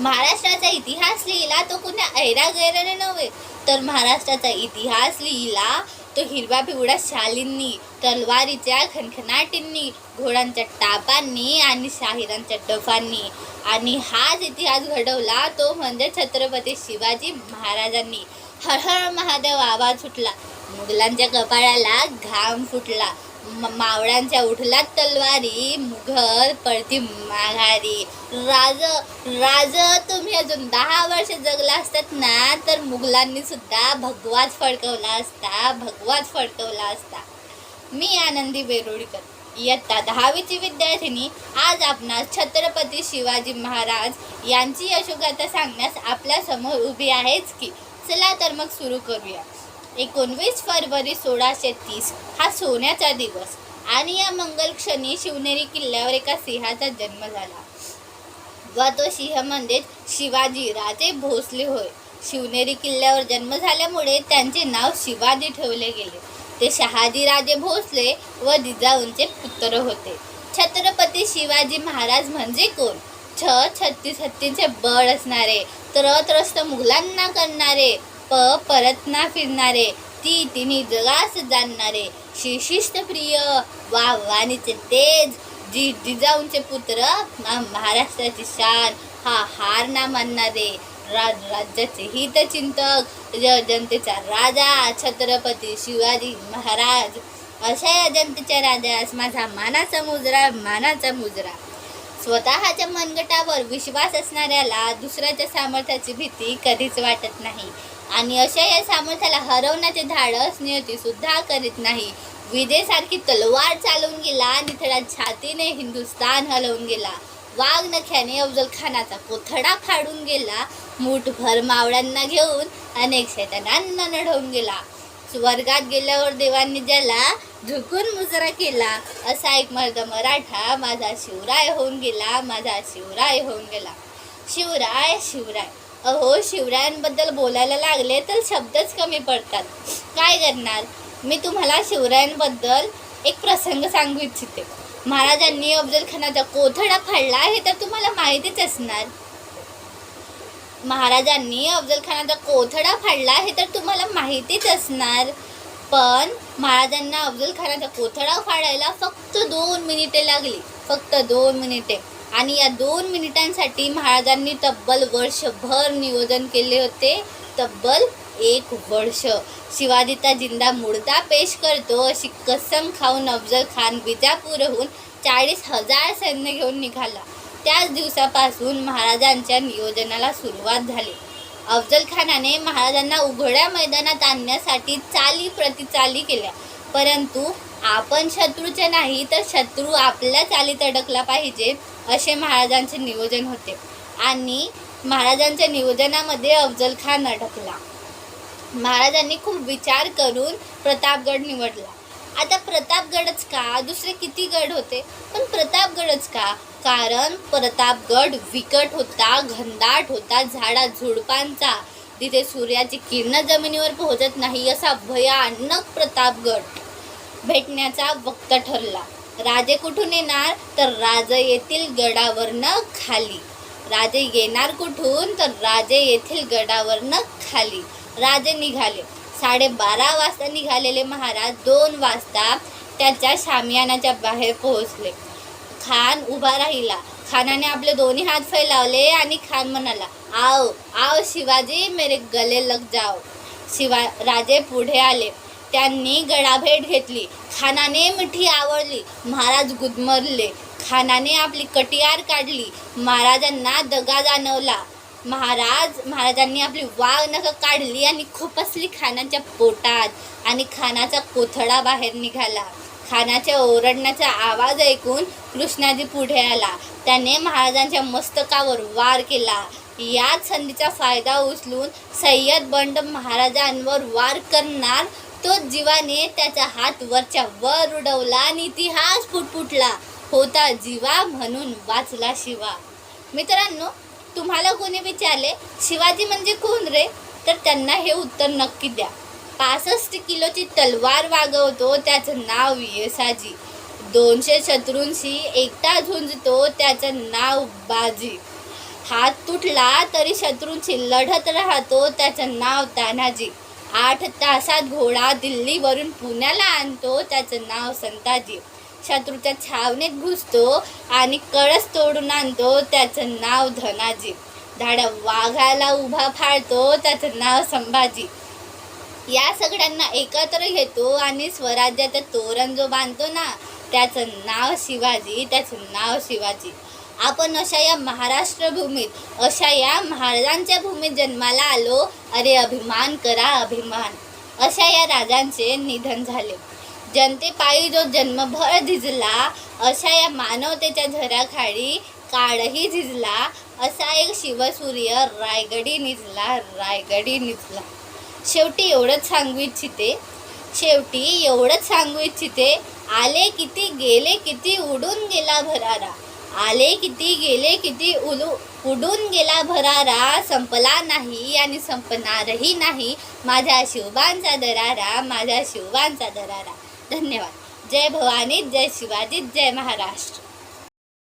महाराष्ट्राचा इतिहास लिहिला तो कुण्या ऐरागैराने नव्हे. तर महाराष्ट्राचा इतिहास लिहिला तो हिरव्या पिवळ्या शालींनी तलवारीच्या खणखणाटींनी घोड्यांच्या टापांनी आणि शाहिरांच्या डफांनी. आणि हाच इतिहास घडवला तो म्हणजे छत्रपती शिवाजी महाराजांनी. हळहळ महादेव आवाज सुटला मुघलांच्या कपाळाला घाम फुटला. मावळ्यांच्या उठलात तलवारी मुघल पडती माघारी. राज राज तुम्ही अजून दहा वर्ष जगला असतात ना तर मुघलांनी सुद्धा भगवाच फडकवला असता भगवाच फडकवला असता. मी आनंदी बेरोडकर इयत्ता दहावीची विद्यार्थिनी आज आपणास छत्रपती शिवाजी महाराज यांची यशोगाथा सांगण्यास आपल्यासमोर उभी आहेच की चला तर मग सुरू करूया. एकोणवीस फरवरी सोळाशे तीस. हा सोन्याचा दिवस. आणि या मंगल क्षणी शिवनेरी किल्ल्यावर एका सिंहाचा जन्म झाला. व तो सिंह म्हणजे शिवाजी राजे भोसले होय. शिवनेरी किल्ल्यावर जन्म झाल्यामुळे त्यांचे नाव शिवाजी ठेवले गेले. ते शहाजी राजे भोसले व जिजाऊंचे पुत्र होते. छत्रपती शिवाजी महाराज म्हणजे कोण? छ छत्तीस हत्तींचे बळ असणारे त्र त्रस्त मुघलांना करणारे प परत ना फिरणारे ती तिने जगास जाणणारे. शिशिष्ट प्रिय वा वाणीचे तेज जी जिजाऊंचे पुत्र महाराष्ट्राची शान हा हार ना मानणारे. राज राज्याचे हितचिंतक ज- जनतेचा राजा छत्रपती शिवाजी महाराज. अशा या जनतेच्या राजास माझा मानाचा मुजरा मानाचा मुजरा. स्वतःच्या मनगटावर विश्वास असणाऱ्याला दुसऱ्याच्या सामर्थ्याची भीती कधीच वाटत नाही. आणि अशा या सामर्थ्याला हरवण्याचे धाडस नियती सुद्धा करीत नाही. विजेसारखी तलवार चालवून गेला आणि निथळा छातीने हिंदुस्तान हलवून गेला. वाघ नख्याने अफजल खानाचा कोथडा फाडून गेला. मूठभर मावळ्यांना घेऊन अनेक शैतानांना नढवून गेला. स्वर्गात गेल्यावर देवांनी ज्याला झुकून मुजरा केला असा एक मर्द मराठा माझा शिवराय होऊन गेला माझा शिवराय होऊन गेला. शिवराय शिवराय. अहो शिवरायांबद्दल बोलायला लागले तर शब्दच कमी पडतात. काय करणार? मी तुम्हाला शिवरायांबद्दल एक प्रसंग सांगू इच्छिते. महाराजांनी अफजल खानाचा कोथळा फाडला हे तर तुम्हाला माहितीच असणार. महाराजांनी अफजल खानाचा कोथळा फाडला हे तर तुम्हाला माहितीच असणार. पण महाराजांना अफजल खानाचा कोथळा फाडायला फक्त दोन मिनिटे लागली. फक्त दोन मिनिटे. आणि या दोन मिनिटांसाठी महाराजांनी तब्बल वर्षभर नियोजन केले होते. तब्बल एक वर्ष. शिवाजीचा जिंदा मुडता पेश करतो. अशी कसम खाऊन अफजल खान बिजापूरहून चाळीस हजार सैन्य घेऊन निघाला. त्याच दिवसापासून महाराजांच्या नियोजनाला सुरुवात झाली. अफजल खानाने महाराजांना उघड्या मैदानात आणण्यासाठी चाली प्रतिचाली केल्या. परंतु आपण शत्रूचे नाही तर शत्रू आपल्या चालीत अडकला पाहिजे असे महाराजांचे नियोजन होते. आणि महाराजांच्या नियोजनामध्ये अफजल खान अडकला. महाराजांनी खूप विचार करून प्रतापगड निवडला. आता प्रतापगडच का? दुसरे किती गड होते? पण प्रतापगडच का? कारण प्रतापगड विकट होता घनदाट होता झाडा झुडपांचा तिथे सूर्याची किरण जमिनीवर पोहोचत नाही असा भयानक प्रतापगड. भेटण्याचा वक्त ठरला. राजे कुठून येणार? तर राजे येथील गडावरनं खाली. राजे येणार कुठून? तर राजे येथील गडावरनं खाली. राजे निघाले. साडेबारा वाजता निघालेले महाराज दोन वाजता त्याच्या शामियानाच्या बाहेर पोहोचले. खान उभा राहिला. खानाने आपले दोन्ही हात फैलावले आणि खान म्हणाला आओ आओ शिवाजी मेरे गले लग जाओ. शिवा राजे पुढे आले. त्यांनी गडाभेट घेतली. खानाने मिठी आवडली. महाराज गुदमरले. खानाने आपली कटियार काढली. महाराजांना दगा जाणवला. महाराज महाराजांनी आपली वाघ नखं काढली आणि खुपसली खानाच्या पोटात आणि खानाचा कोथळा बाहेर निघाला. खानाच्या ओरडण्याचा आवाज ऐकून कृष्णाजी पुढे आला. त्याने महाराजांच्या मस्तकावर वार केला. याच संधीचा फायदा उचलून सय्यद बंड महाराजांवर वार करणार तो जीवाने त्याचा हात वरच्या वर उडवला आणि इतिहास फुटफुटला होता जीवा म्हणून वाचला शिवा. मित्रांनो तुम्हाला कोणी विचारले शिवाजी म्हणजे कोण रे? तर त्यांना हे उत्तर नक्की द्या. पासष्ट किलोची तलवार वागवतो त्याचं नाव येसाजी. दोनशे शत्रूंशी एकटा झुंजतो त्याचं नाव बाजी. हात तुटला तरी शत्रूंशी लढत राहतो त्याचं नाव तानाजी. आठ तासात घोडा दिल्लीवरून पुण्याला आणतो. त्याचं नाव संताजी. शत्रूच्या छावणीत घुसतो आणि कळस तोडून आणतो. त्याचं नाव धनाजी. धाड्या वाघाला उभा फाळतो त्याचं नाव संभाजी. या सगळ्यांना एकत्र घेतो आणि स्वराज्याचं तोरण जो बांधतो ना त्याचं नाव शिवाजी त्याचं नाव शिवाजी. आपण अशा या महाराष्ट्र भूमीत अशा या महाराजांच्या भूमीत जन्माला आलो. अरे अभिमान करा अभिमान. अशा या राजांचे निधन झाले. जनतेपायी जो जन्मभर झिजला अशा या मानवतेच्या झराखाडी काळही झिजला. असा एक शिवसूर्य रायगडी निजला रायगडी निजला. शेवटी एवढंच सांगू इच्छिते. शेवटी एवढंच सांगू इच्छिते. आले किती गेले किती उडून गेला भरारा. आले किती गेले किती उलू उडून गेला भरारा संपला नाही आणि संपणारही नाही. माझ्या शिवबांचा दरारा माझ्या शिवबांचा दरारा. धन्यवाद. जय भवानी जय शिवाजी जय महाराष्ट्र.